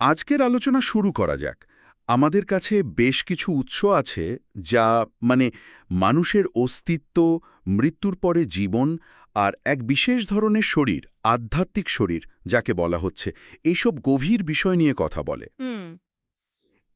আজকের আলোচনা শুরু করা যাক। আমাদের কাছে বেশ কিছু উৎস আছে যা মানে মানুষের অস্তিত্ব মৃত্যুর পরে জীবন আর এক বিশেষ ধরনের শরীর আধ্যাত্মিক শরীর যাকে বলা হচ্ছে। এইসব গভীর বিষয় নিয়ে কথা বলে।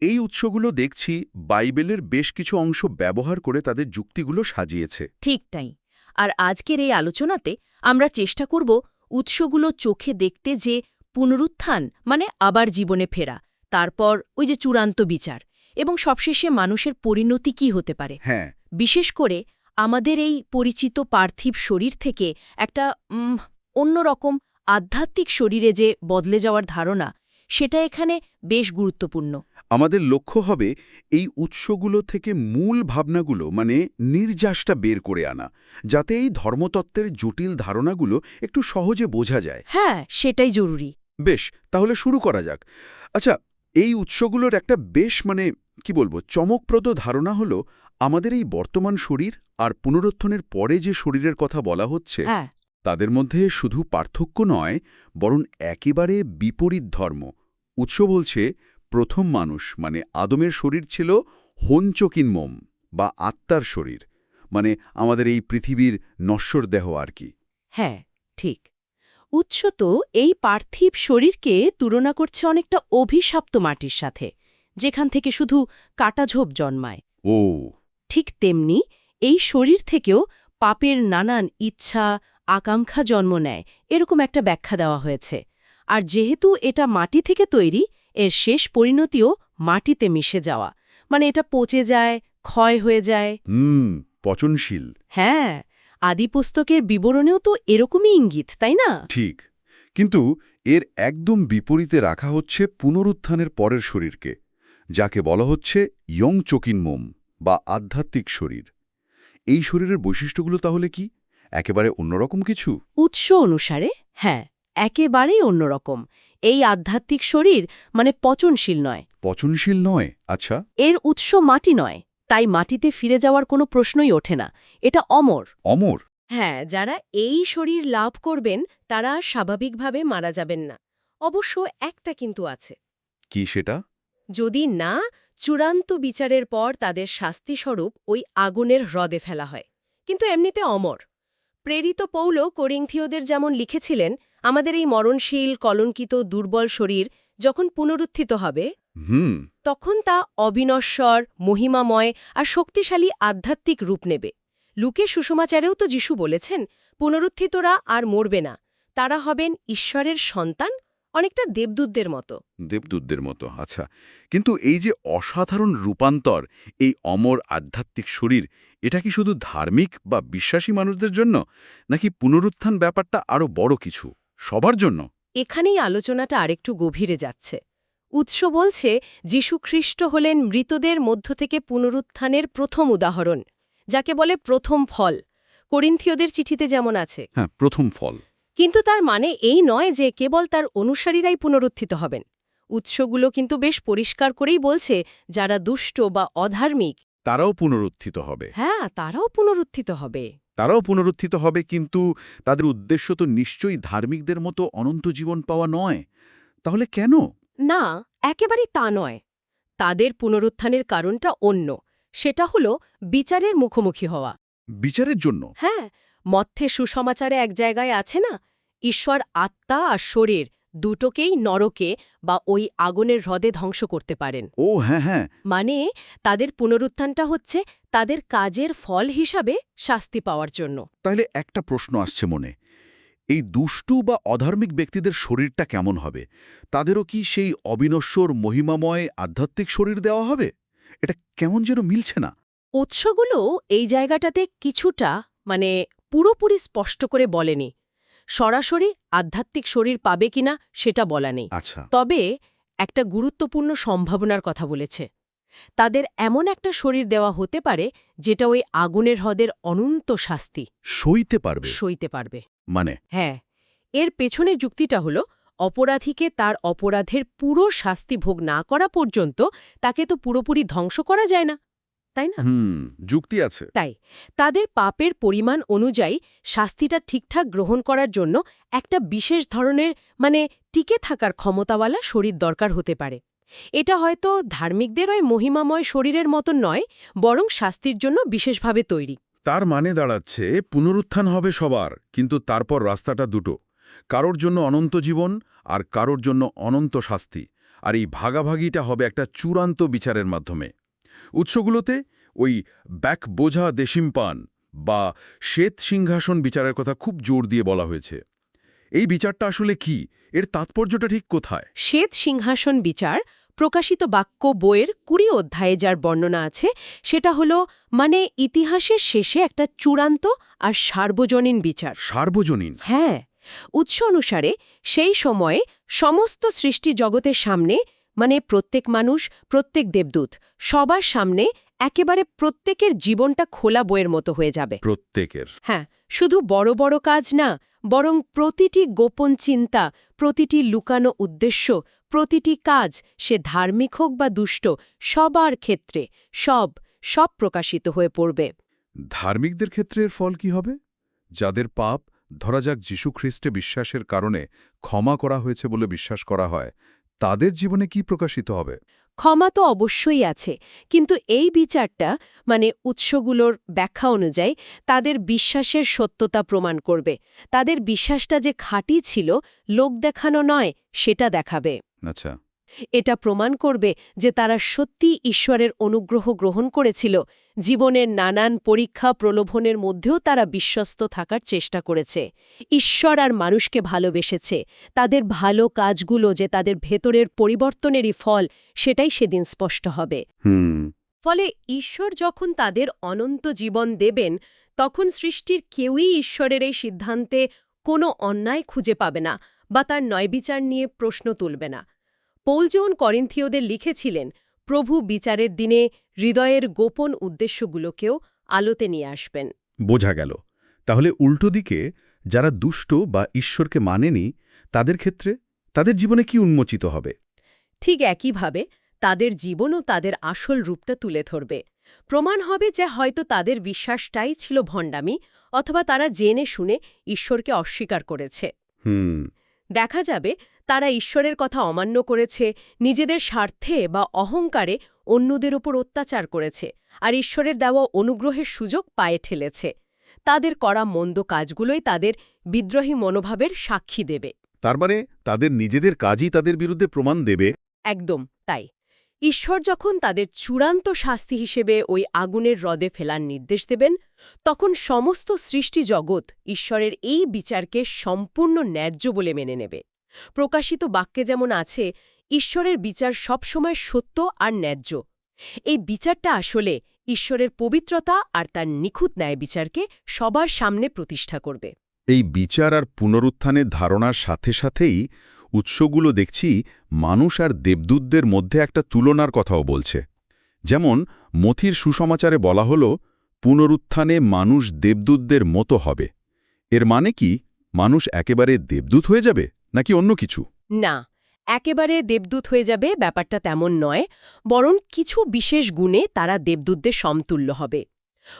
এই উৎসগুলো দেখছি বাইবেলের বেশ কিছু অংশ ব্যবহার করে তাদের যুক্তিগুলো সাজিয়েছে। ঠিক তাই। আর আজকের এই আলোচনাতে আমরা চেষ্টা করব উৎসগুলো চোখে দেখতে যে পুনরুত্থান মানে আবার জীবনে ফেরা তারপর ওই যে চূড়ান্ত বিচার এবং সবশেষে মানুষের পরিণতি কি হতে পারে? হ্যাঁ। বিশেষ করে আমাদের এই পরিচিত পার্থিব শরীর থেকে একটা অন্যরকম আধ্যাত্মিক শরীরে যে বদলে যাওয়ার ধারণা সেটা এখানে বেশ গুরুত্বপূর্ণ। আমাদের লক্ষ্য হবে এই উৎসগুলো থেকে মূল ভাবনাগুলো মানে নির্যাসটা বের করে আনা যাতে এই ধর্মতত্ত্বের জটিল ধারণাগুলো একটু সহজে বোঝা যায়। হ্যাঁ সেটাই জরুরি। বেশ তাহলে শুরু করা যাক। আচ্ছা এই উৎসগুলোর একটা বেশ মানে কি বলব চমকপ্রদ ধারণা হলো আমাদের এই বর্তমান শরীর আর পুনরুত্থনের পরে যে শরীরের কথা বলা হচ্ছে হ্যাঁ। তাদের মধ্যে শুধু পার্থক্য নয় বরং একেবারে বিপরীত ধর্ম। উৎস বলছে প্রথম মানুষ মানে আদমের শরীর ছিল হঞ্চকিন মোম বা আত্মার শরীর মানে আমাদের এই পৃথিবীর নশ্বর দেহ আর কি। হ্যাঁ ঠিক। উৎস তো এই পার্থিব শরীরকে তুলনা করছে অনেকটা অভিশাপ্ত মাটির সাথে যেখান থেকে শুধু কাটাঝোপ জন্মায়। ও। ঠিক তেমনি এই শরীর থেকেও পাপের নানান ইচ্ছা আকাঙ্ক্ষা জন্ম নেয় এরকম একটা ব্যাখ্যা দেওয়া হয়েছে। আর যেহেতু এটা মাটি থেকে তৈরি এর শেষ পরিণতিও মাটিতে মিশে যাওয়া। মানে এটা পচে যায় ক্ষয় হয়ে যায়। হুম পচনশীল। হ্যাঁ আদিপুস্তকের বিবরণেও তো এরকমই ইঙ্গিত তাই না? ঠিক। কিন্তু এর একদম বিপরীতে রাখা হচ্ছে পুনরুত্থানের পরের শরীরকে যাকে বলা হচ্ছে ইয়ং চকিন মোম বা আধ্যাত্মিক শরীর। এই শরীরের বৈশিষ্ট্যগুলো তাহলে কি? একেবারে অন্যরকম কিছু? উৎস অনুসারে হ্যাঁ একেবারেই অন্যরকম। এই আধ্যাত্মিক শরীর মানে পচনশীল নয়। পচনশীল নয় আচ্ছা। এর উৎস মাটি নয়। তাই মাটিতে ফিরে যাওয়ার কোনো প্রশ্নই ওঠে না। এটা অমর। অমর? হ্যাঁ যারা এই শরীর লাভ করবেন তারা স্বাভাবিকভাবে মারা যাবেন না। অবশ্য একটা কিন্তু আছে। কি সেটা? যদি না চূড়ান্ত বিচারের পর তাদের শাস্তিস্বরূপ ওই আগুনের হ্রদে ফেলা হয়। কিন্তু এমনিতে অমর। প্রেরিত পৌল করিন্থীয়দের যেমন লিখেছিলেন আমাদের এই মরণশীল কলঙ্কিত দুর্বল শরীর যখন পুনরুত্থিত হবে হুম। তখন তা অবিনশ্বর মহিমাময় আর শক্তিশালী আধ্যাত্মিক রূপ নেবে। লুকে সুষমাচারেও তো যিশু বলেছেন পুনরুত্থিতরা আর মরবে না তারা হবেন ঈশ্বরের সন্তান অনেকটা দেবদূতদের মতো। দেবদূতদের মতো আচ্ছা। কিন্তু এই যে অসাধারণ রূপান্তর এই অমর আধ্যাত্মিক শরীর এটা কি শুধু ধার্মিক বা বিশ্বাসী মানুষদের জন্য নাকি পুনরুত্থান ব্যাপারটা আরও বড় কিছু সবার জন্য? এখানেই আলোচনাটা আরেকটু গভীরে যাচ্ছে। উৎস বলছে যীশু খ্রিস্ট হলেন মৃতদের মধ্য থেকে পুনরুত্থানের প্রথম উদাহরণ যাকে বলে প্রথম ফল। করিন্থীয়দের চিঠিতে যেমন আছে। হ্যাঁ প্রথম ফল। কিন্তু তার মানে এই নয় যে কেবল তার অনুসারীরাই পুনরুত্থিত হবেন। উৎসগুলো কিন্তু বেশ পরিষ্কার করেই বলছে যারা দুষ্ট বা অধার্মিক তারাও পুনরুত্থিত হবে। হ্যাঁ তারাও পুনরুত্থিত হবে। তারাও পুনরুত্থিত হবে কিন্তু তাদের উদ্দেশ্য তো নিশ্চয়ই ধার্মিকদের মতো অনন্ত জীবন পাওয়া নয়। তাহলে কেন? না একেবারেই তা নয়। তাদের পুনরুত্থানের কারণটা অন্য। সেটা হলো বিচারের মুখোমুখি হওয়া। বিচারের জন্য? হ্যাঁ মধ্যে সুসমাচারে এক জায়গায় আছে না? ঈশ্বর আত্মা আর শরীর দুটোকেই নরকে বা ওই আগুনের হ্রদে ধ্বংস করতে পারেন। ও হ্যাঁ হ্যাঁ। মানে তাদের পুনরুত্থানটা হচ্ছে তাদের কাজের ফল হিসাবে শাস্তি পাওয়ার জন্য। তাহলে একটা প্রশ্ন আসছে মনে। এই দুষ্টু বা অধার্মিক ব্যক্তিদের শরীরটা কেমন হবে? তাদেরও কি সেই অবিনশ্বর মহিমাময় আধ্যাত্মিক শরীর দেওয়া হবে? এটা কেমন যেন মিলছে না? উৎসগুলো এই জায়গাটাতে কিছুটা মানে পুরোপুরি স্পষ্ট করে বলেনি। সরাসরি আধ্যাত্মিক শরীর পাবে কিনা সেটা বলা নেই। আচ্ছা। তবে একটা গুরুত্বপূর্ণ সম্ভাবনার কথা বলেছে। তাদের এমন একটা শরীর দেওয়া হতে পারে যেটা ওই আগুনের হ্রদের অনন্ত শাস্তি। সইতে পারবে। সইতে পারবে। মানে? হ্যাঁ এর পেছনে যুক্তিটা হল অপরাধীকে তার অপরাধের পুরো শাস্তি ভোগ না করা পর্যন্ত তাকে তো পুরোপুরি ধ্বংস করা যায় না তাই না? হুম যুক্তি আছে। তাই তাদের পাপের পরিমাণ অনুযায়ী শাস্তিটা ঠিকঠাক গ্রহণ করার জন্য একটা বিশেষ ধরনের মানে টিকে থাকার ক্ষমতাওয়ালা শরীর দরকার হতে পারে। এটা হয়তো ধার্মিকদের ওই মহিমাময় শরীরের মতন নয় বরং শাস্তির জন্য বিশেষভাবে তৈরি। তার মানে দাঁড়াচ্ছে, পুনরুত্থান হবে সবার, কিন্তু তারপর রাস্তাটা দুটো। কারোর জন্য অনন্ত জীবন আর কারোর জন্য অনন্ত শাস্তি। আর এই ভাগাভাগিটা হবে একটা চূড়ান্ত বিচারের মাধ্যমে। উৎসগুলোতে ওই ব্যাক বোঝা দেশিমপান বা শ্বেত সিংহাসন বিচারের কথা খুব জোর দিয়ে বলা হয়েছে। এই বিচারটা আসলে কি? এর তাৎপর্যটা ঠিক কোথায়? শ্বেত সিংহাসন বিচার প্রকাশিত বাক্য বইয়ের কুড়ি অধ্যায়ে যার বর্ণনা আছে সেটা হলো মানে ইতিহাসের শেষে একটা চূড়ান্ত আর সার্বজনীন বিচার। সার্বজনীন? হ্যাঁ। উৎস অনুসারে সেই সময়ে সমস্ত সৃষ্টি জগতের সামনে মানে প্রত্যেক মানুষ প্রত্যেক দেবদূত সবার সামনে একেবারে প্রত্যেকের জীবনটা খোলা বইয়ের মতো হয়ে যাবে। প্রত্যেকের? হ্যাঁ শুধু বড় বড় কাজ না বরং প্রতিটি গোপন চিন্তা প্রতিটি লুকানো উদ্দেশ্য প্রতিটি কাজ, সে ধার্মিক হোক বা দুষ্ট, সবার ক্ষেত্রে, সব সব প্রকাশিত হয়ে পড়বে। ধার্মিকদের ক্ষেত্রে এর ফল কি হবে? যাদের পাপ, ধরা যাক যীশুখ্রিস্টে বিশ্বাসের কারণে ক্ষমা করা হয়েছে বলে বিশ্বাস করা হয়, তাদের জীবনে কি প্রকাশিত হবে? ক্ষমা তো অবশ্যই আছে, কিন্তু এই বিচারটা মানে উৎসগুলোর ব্যাখ্যা অনুযায়ী, তাদের বিশ্বাসের সত্যতা প্রমাণ করবে। তাদের বিশ্বাসটা যে খাঁটি ছিল, লোক দেখানো নয়, সেটা দেখাবে। আচ্ছা। এটা প্রমাণ করবে যে তারা সত্যি ঈশ্বরের অনুগ্রহ গ্রহণ করেছিল। জীবনের নানান পরীক্ষা প্রলোভনের মধ্যেও তারা বিশ্বস্ত থাকার চেষ্টা করেছে। ঈশ্বর আর মানুষকে ভালোবেসেছে। তাদের ভালো কাজগুলো যে তাদের ভেতরের পরিবর্তনেরই ফল সেটাই সেদিন স্পষ্ট হবে। ফলে ঈশ্বর যখন তাদের অনন্ত জীবন দেবেন তখন সৃষ্টির কেউই ঈশ্বরের এই সিদ্ধান্তে কোনো অন্যায় খুঁজে পাবে না বা তার নয়বিচার নিয়ে প্রশ্ন তুলবে না। পৌলজৌন করিন্থীয়দের লিখেছিলেন প্রভু বিচারের দিনে হৃদয়ের গোপন উদ্দেশ্যগুলোকেও আলোতে নিয়ে আসবেন। বোঝা গেল। তাহলে উল্টো দিকে যারা দুষ্ট বা ঈশ্বরকে মানেনি তাদের ক্ষেত্রে তাদের জীবনে কি উন্মোচিত হবে? ঠিক একইভাবে তাদের জীবনও তাদের আসল রূপটা তুলে ধরবে। প্রমাণ হবে যে হয়তো তাদের বিশ্বাসটাই ছিল ভণ্ডামি অথবা তারা জেনে শুনে ঈশ্বরকে অস্বীকার করেছে। হুম। দেখা যাবে তারা ঈশ্বরের কথা অমান্য করেছে নিজেদের স্বার্থে বা অহংকারে অন্যদের ওপর অত্যাচার করেছে আর ঈশ্বরের দেওয়া অনুগ্রহের সুযোগ পায়ে ঠেলেছে। তাদের করা মন্দ কাজগুলোই তাদের বিদ্রোহী মনোভাবের সাক্ষী দেবে। তার মানে তাদের নিজেদের কাজই তাদের বিরুদ্ধে প্রমাণ দেবে? একদম তাই। ঈশ্বর যখন তাদের চূড়ান্ত শাস্তি হিসেবে ওই আগুনের হ্রদে ফেলার নির্দেশ দেবেন তখন সমস্ত সৃষ্টি জগৎ ঈশ্বরের এই বিচারকে সম্পূর্ণ ন্যায্য বলে মেনে নেবে। প্রকাশিত বাক্যে যেমন আছে, ঈশ্বরের বিচার সবসময় সত্য আর ন্যায্য। এই বিচারটা আসলে ঈশ্বরের পবিত্রতা আর তার নিখুঁত ন্যায় বিচারকে সবার সামনে প্রতিষ্ঠা করবে। এই বিচার আর পুনরুত্থানের ধারণার সাথে সাথেই উৎসগুলো দেখছি মানুষ আর দেবদূতদের মধ্যে একটা তুলনার কথাও বলছে। যেমন মথির সুসমাচারে বলা হল, পুনরুত্থানে মানুষ দেবদূতদের মতো হবে। এর মানে কি? মানুষ একেবারে দেবদূত হয়ে যাবে? নাকি অন্য কিছু? না একেবারে দেবদূত হয়ে যাবে ব্যাপারটা তেমন নয় বরং কিছু বিশেষ গুণে তারা দেবদূতদের সমতুল্য হবে।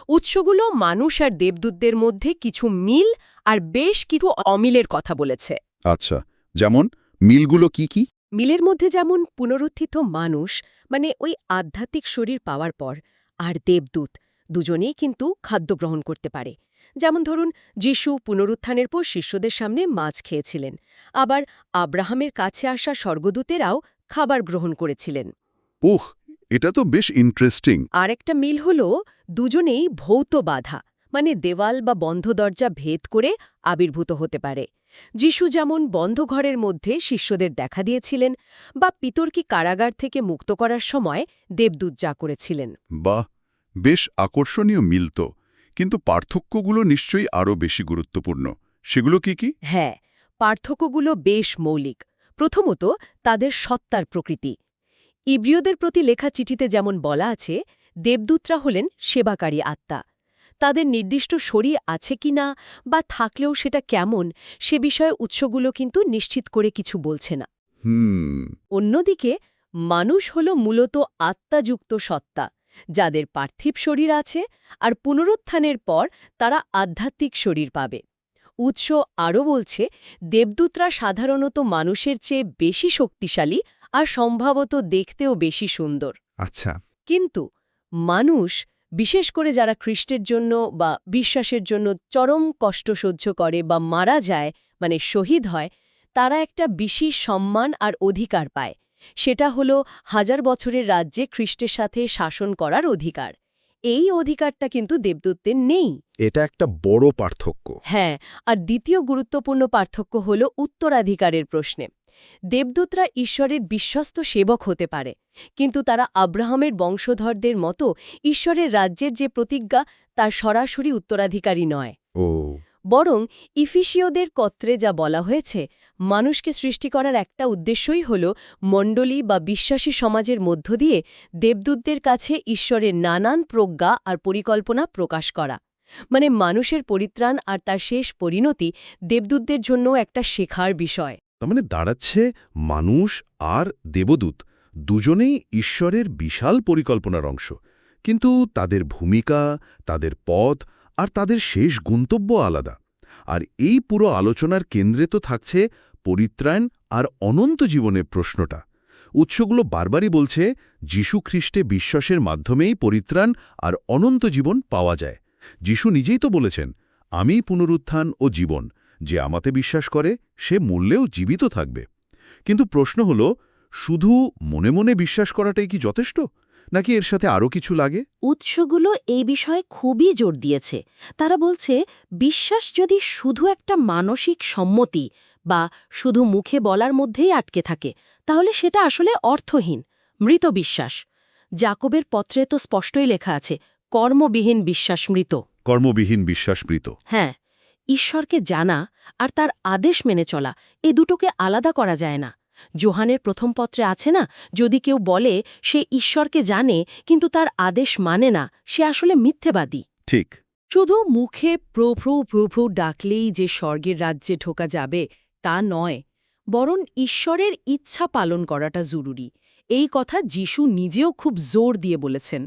উৎসগুলো মানুষ আর দেবদূতদের মধ্যে কিছু মিল আর বেশ কিছু অমিলের কথা বলেছে। আচ্ছা যেমন মিলগুলো কি কি? মিলের মধ্যে যেমন পুনরুত্থিত মানুষ মানে ওই আধ্যাত্মিক শরীর পাওয়ার পর আর দেবদূত দুজনেই কিন্তু খাদ্য গ্রহণ করতে পারে। যেমন ধরুন যিশু পুনরুত্থানের পর শিষ্যদের সামনে মাছ খেয়েছিলেন। আবার আব্রাহামের কাছে আসা স্বর্গদূতেরাও খাবার গ্রহণ করেছিলেন। উহ এটা তো বেশ ইন্টারেস্টিং আরেকটা মিল হল দুজনেই ভৌত বাধা মানে দেওয়াল বা বন্ধ দরজা ভেদ করে আবির্ভূত হতে পারে। যিশু যেমন বন্ধ ঘরের মধ্যে শিষ্যদের দেখা দিয়েছিলেন বা পিতর্কি কারাগার থেকে মুক্ত করার সময় দেবদূত যা করেছিলেন। বাহ বেশ আকর্ষণীয় মিল তো। কিন্তু পার্থক্যগুলো নিশ্চয়ই আরও বেশি গুরুত্বপূর্ণ। সেগুলো কি কি? হ্যাঁ পার্থক্যগুলো বেশ মৌলিক। প্রথমত তাদের সত্তার প্রকৃতি। ইব্রিয়দের প্রতি লেখা চিঠিতে যেমন বলা আছে দেবদূতরা হলেন সেবাকারী আত্মা। তাদের নির্দিষ্ট শরীর আছে কি না বা থাকলেও সেটা কেমন সে বিষয়ে উৎসগুলো কিন্তু নিশ্চিত করে কিছু বলছে না। হুম। অন্যদিকে মানুষ হল মূলত আত্মাযুক্ত সত্তা। যাদের পার্থিব শরীর আছে আর পুনরুত্থানের পর তারা আধ্যাত্মিক শরীর পাবে। উৎস আরও বলছে দেবদূতরা সাধারণত মানুষের চেয়ে বেশি শক্তিশালী আর সম্ভবত দেখতেও বেশি সুন্দর। আচ্ছা। কিন্তু মানুষ বিশেষ করে যারা খ্রিস্টের জন্য বা বিশ্বাসের জন্য চরম কষ্ট সহ্য করে বা মারা যায় মানে শহীদ হয় তারা একটা বিশেষ সম্মান আর অধিকার পায়। সেটা হলো হাজার বছরের রাজ্যে খ্রিস্টের সাথে শাসন করার অধিকার। এই অধিকারটা কিন্তু দেবদূতদের নেই। এটা একটা বড় পার্থক্য। হ্যাঁ আর দ্বিতীয় গুরুত্বপূর্ণ পার্থক্য হল উত্তরাধিকারের প্রশ্নে। দেবদূতরা ঈশ্বরের বিশ্বস্ত সেবক হতে পারে কিন্তু তারা আব্রাহামের বংশধরদের মতো ঈশ্বরের রাজ্যের যে প্রতিজ্ঞা তার সরাসরি উত্তরাধিকারী নয়। ও। বরং ইফিসীয়দের কত্রে যা বলা হয়েছে, মানুষকে সৃষ্টি করার একটা উদ্দেশ্যই হল মণ্ডলী বা বিশ্বাসী সমাজের মধ্য দিয়ে দেবদূতদের কাছে ঈশ্বরের নানান প্রজ্ঞা আর পরিকল্পনা প্রকাশ করা। মানে মানুষের পরিত্রাণ আর তার শেষ পরিণতি দেবদূতদের জন্য একটা শেখার বিষয়। তার মানে দাঁড়াচ্ছে মানুষ আর দেবদূত দুজনেই ঈশ্বরের বিশাল পরিকল্পনার অংশ। কিন্তু তাদের ভূমিকা, তাদের পথ আর তাদের শেষ গন্তব্য আলাদা। আর এই পুরো আলোচনার কেন্দ্রে তো থাকছে পরিত্রাণ আর অনন্ত জীবনের প্রশ্নটা। উৎসগুলো বারবারই বলছে, যীশু খ্রিস্টে বিশ্বাসের মাধ্যমেই পরিত্রাণ আর অনন্ত জীবন পাওয়া যায়। যীশু নিজেই তো বলেছেন আমি পুনরুত্থান ও জীবন। যে আমাতে বিশ্বাস করে, সে মূল্যেও জীবিত থাকবে। কিন্তু প্রশ্ন হল, শুধু মনে মনে বিশ্বাস করাটাই কি যথেষ্ট? নাকি এর সাথে আরও কিছু লাগে? উৎসগুলো এই বিষয়ে খুবই জোর দিয়েছে। তারা বলছে বিশ্বাস যদি শুধু একটা মানসিক সম্মতি বা শুধু মুখে বলার মধ্যেই আটকে থাকে তাহলে সেটা আসলে অর্থহীন মৃত বিশ্বাস। জাকবের পত্রে তো স্পষ্টই লেখা আছে কর্মবিহীন বিশ্বাস মৃত। কর্মবিহীন বিশ্বাস মৃত। হ্যাঁ ঈশ্বরকে জানা আর তার আদেশ মেনে চলা এ দুটোকে আলাদা করা যায় না। জোহানের প্রথম পত্রে আছে না যদি কেউ বলে সে ঈশ্বরকে জানে কিন্তু তার আদেশ মানে না সে আসলে মিথ্যেবাদী। ঠিক। শুধু মুখে প্রভু প্রভু ডাকলেই যে স্বর্গের রাজ্যে ঢোকা যাবে তা নয় বরং ঈশ্বরের ইচ্ছা পালন করাটা জরুরি। এই কথা যিশু নিজেও খুব জোর দিয়ে বলেছেন।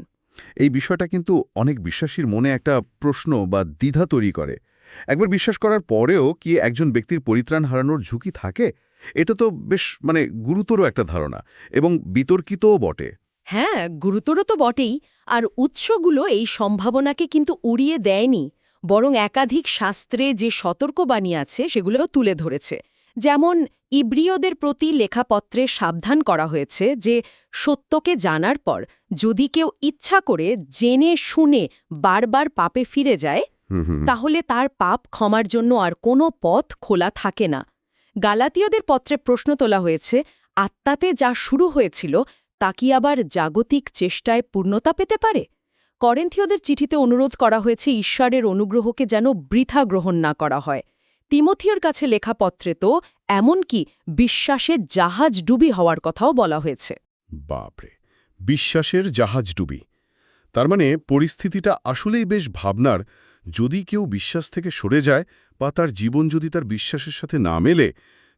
এই বিষয়টা কিন্তু অনেক বিশ্বাসীর মনে একটা প্রশ্ন বা দ্বিধা তৈরি করে। একবার বিশ্বাস করার পরেও কি একজন ব্যক্তির পরিত্রাণ হারানোর ঝুঁকি থাকে? এটা তো বেশ মানে গুরুতর একটা ধারণা এবং বিতর্কিতও বটে। হ্যাঁ গুরুতর তো বটেই আর উৎসগুলো এই সম্ভাবনাকে কিন্তু উড়িয়ে দেয়নি বরং একাধিক শাস্ত্রে যে সতর্কবাণী আছে সেগুলোও তুলে ধরেছে। যেমন ইব্রিয়দের প্রতি লেখাপত্রে সাবধান করা হয়েছে যে সত্যকে জানার পর যদি কেউ ইচ্ছা করে জেনে শুনে বারবার পাপে ফিরে যায় তাহলে তার পাপ ক্ষমার জন্য আর কোনো পথ খোলা থাকে না। গালাতীয়দের পত্রে প্রশ্ন তোলা হয়েছে, আত্মাতে যা শুরু হয়েছিল, তা কি আবার জাগতিক চেষ্টায় পূর্ণতা পেতে পারে? করেন্থীয়দের চিঠিতে অনুরোধ করা হয়েছে ঈশ্বরের অনুগ্রহকে যেন বৃথা গ্রহণ না করা হয়। তিমথিয়র কাছে লেখা পত্রে তো এমনকি বিশ্বাসের জাহাজ ডুবি হওয়ার কথাও বলা হয়েছে। বাপরে, বিশ্বাসের জাহাজ ডুবি। তার মানে পরিস্থিতিটা আসলেই বেশ ভাবনার যদি কেউ বিশ্বাস থেকে সরে যায় বা তার জীবন যদি তার বিশ্বাসের সাথে না মেলে,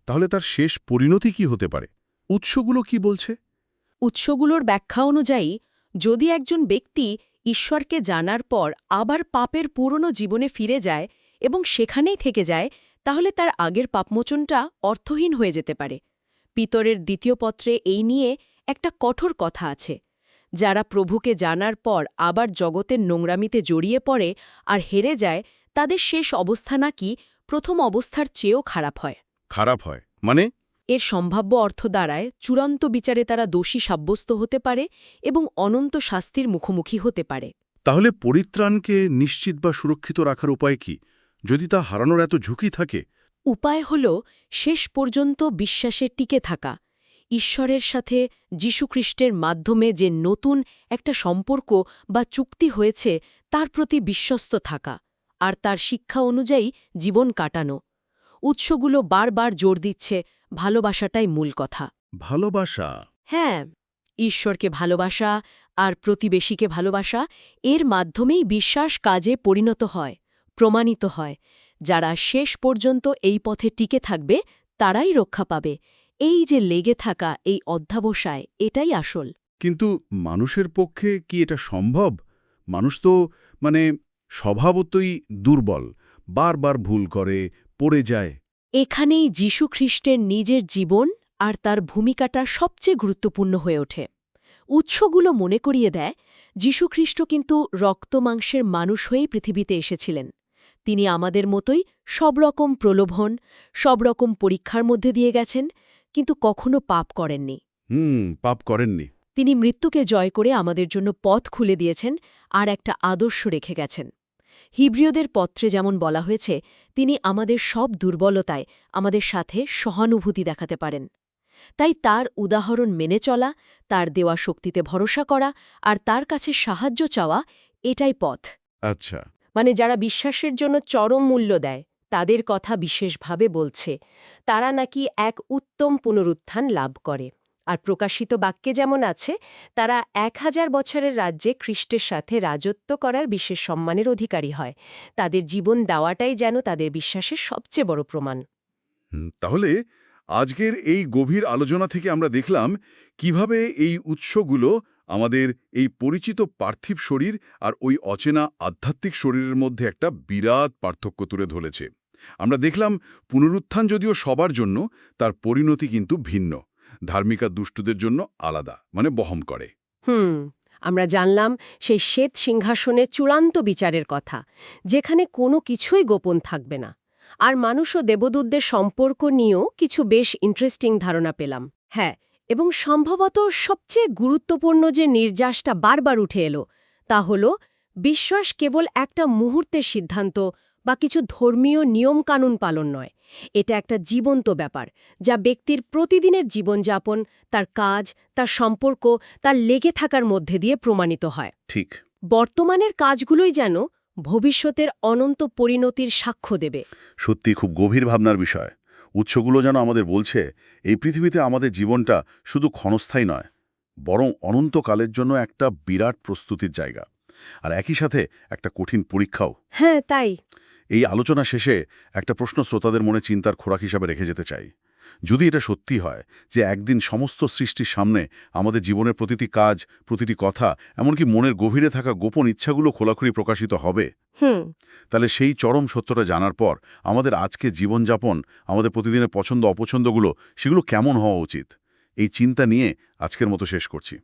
তাহলে তার শেষ পরিণতি কি হতে পারে? উৎসগুলো কি বলছে? উৎসগুলোর ব্যাখ্যা অনুযায়ী, যদি একজন ব্যক্তি ঈশ্বরকে জানার পর আবার পাপের পুরনো জীবনে ফিরে যায় এবং সেখানেই থেকে যায়, তাহলে তার আগের পাপমোচনটা অর্থহীন হয়ে যেতে পারে। পিতরের দ্বিতীয় পত্রে এই নিয়ে একটা কঠোর কথা আছে। যারা প্রভুকে জানার পর আবার জগতের নোংরামিতে জড়িয়ে পড়ে আর হেরে যায় তাদের শেষ অবস্থা নাকি প্রথম অবস্থার চেয়েও খারাপ হয়। খারাপ হয়। মানে? এর সম্ভাব্য অর্থ দ্বারায় চূড়ান্ত বিচারে তারা দোষী সাব্যস্ত হতে পারে এবং অনন্ত শাস্তির মুখোমুখি হতে পারে। তাহলে পরিত্রাণকে নিশ্চিত বা সুরক্ষিত রাখার উপায় কি? যদি তা হারানোর এত ঝুঁকি থাকে? উপায় হল শেষ পর্যন্ত বিশ্বাসে টিকে থাকা। ঈশ্বরের সাথে যীশুখ্রিস্টের মাধ্যমে যে নতুন একটা সম্পর্ক বা চুক্তি হয়েছে তার প্রতি বিশ্বস্ত থাকা আর তার শিক্ষা অনুযায়ী জীবন কাটানো। উৎসগুলো বারবার জোর দিচ্ছে ভালোবাসাটাই মূল কথা। ভালোবাসা? হ্যাঁ ঈশ্বরকে ভালোবাসা আর প্রতিবেশীকে ভালোবাসা এর মাধ্যমেই বিশ্বাস কাজে পরিণত হয় প্রমাণিত হয়। যারা শেষ পর্যন্ত এই পথে টিকে থাকবে তারাই রক্ষা পাবে। এই যে লেগে থাকা এই অধ্যাবসায় এটাই আসল। কিন্তু মানুষের পক্ষে কি এটা সম্ভব? মানুষ তো মানে স্বভাবতই দুর্বল বারবার ভুল করে পড়ে যায়। এখানেই যীশু যীশুখ্রিস্টের নিজের জীবন আর তার ভূমিকাটা সবচেয়ে গুরুত্বপূর্ণ হয়ে ওঠে। উৎসগুলো মনে করিয়ে দেয় যীশুখ্রিস্ট কিন্তু রক্তমাংসের মানুষ হয়েই পৃথিবীতে এসেছিলেন। তিনি আমাদের মতোই সব রকম প্রলোভন সব রকম পরীক্ষার মধ্যে দিয়ে গেছেন কিন্তু কখনো পাপ করেননি। হুম পাপ করেননি। তিনি মৃত্যুকে জয় করে আমাদের জন্য পথ খুলে দিয়েছেন আর একটা আদর্শ রেখে গেছেন। হিব্রিয়দের পত্রে যেমন বলা হয়েছে তিনি আমাদের সব দুর্বলতায় আমাদের সাথে সহানুভূতি দেখাতে পারেন। তাই তার উদাহরণ মেনে চলা তার দেওয়া শক্তিতে ভরসা করা আর তার কাছে সাহায্য চাওয়া এটাই পথ। আচ্ছা। মানে যারা বিশ্বাসের জন্য চরম মূল্য দেয়। তাদের কথা বিশেষভাবে বলছে, তারা নাকি এক উত্তম পুনরুত্থান লাভ করে। আর প্রকাশিত বাক্যে যেমন আছে, তারা এক হাজার বছরের রাজ্যে খ্রিস্টের সাথে রাজত্ব করার বিশেষ সম্মানের অধিকারী হয়। তাদের জীবন দেওয়াটাই যেন তাদের বিশ্বাসের সবচেয়ে বড় প্রমাণ। তাহলে আজকের এই গভীর আলোচনা থেকে আমরা দেখলাম কীভাবে এই উৎসগুলো আমাদের এই পরিচিত পার্থিব শরীর আর ওই অচেনা আধ্যাত্মিক শরীরের মধ্যে একটা বিরাট পার্থক্য তুলে ধরেছে। আমরা দেখলাম পুনরুত্থান যদিও সবার জন্য, তার পরিণতি কিন্তু ভিন্ন। ধার্মিকা দুষ্টুদের জন্য আলাদা মানে বহম করে। হুম, আমরা জানলাম সেই শ্বেত সিংহাসনের চূড়ান্ত বিচারের কথা, যেখানে কোনো কিছুই গোপন থাকবে না। আর মানুষ ও দেবদূতদের সম্পর্ক নিয়েও কিছু বেশ ইন্টারেস্টিং ধারণা পেলাম। হ্যাঁ এবং সম্ভবত সবচেয়ে গুরুত্বপূর্ণ যে নির্যাসটা বারবার উঠে এলো, তা হল, বিশ্বাস কেবল একটা মুহূর্তের সিদ্ধান্ত বা কিছু ধর্মীয় নিয়মকানুন পালন নয়। এটা একটা জীবন্ত ব্যাপার যা ব্যক্তির প্রতিদিনের জীবনযাপন তার কাজ তার সম্পর্ক তার লেগে থাকার মধ্যে দিয়ে প্রমাণিত হয়। ঠিক। বর্তমানের কাজগুলোই যেন ভবিষ্যতের অনন্ত পরিণতির সাক্ষ্য দেবে। সত্যি খুব গভীর ভাবনার বিষয়। উৎসগুলো যেন আমাদের বলছে এই পৃথিবীতে আমাদের জীবনটা শুধু ক্ষণস্থায়ী নয় বরং অনন্তকালের জন্য একটা বিরাট প্রস্তুতির জায়গা। আর একই সাথে একটা কঠিন পরীক্ষাও। হ্যাঁ তাই। এই আলোচনা শেষে একটা প্রশ্ন শ্রোতাদের মনে চিন্তার খোরাক হিসাবে রেখে যেতে চাই। যদি এটা সত্যি হয় যে একদিন সমস্ত সৃষ্টির সামনে আমাদের জীবনের প্রতিটি কাজ প্রতিটি কথা এমনকি মনের গভীরে থাকা গোপন ইচ্ছাগুলো খোলাখুলি প্রকাশিত হবে তাহলে সেই চরম সত্যটা জানার পর আমাদের আজকে জীবনযাপন আমাদের প্রতিদিনের পছন্দ অপছন্দগুলো সেগুলো কেমন হওয়া উচিত? এই চিন্তা নিয়ে আজকের মতো শেষ করছি।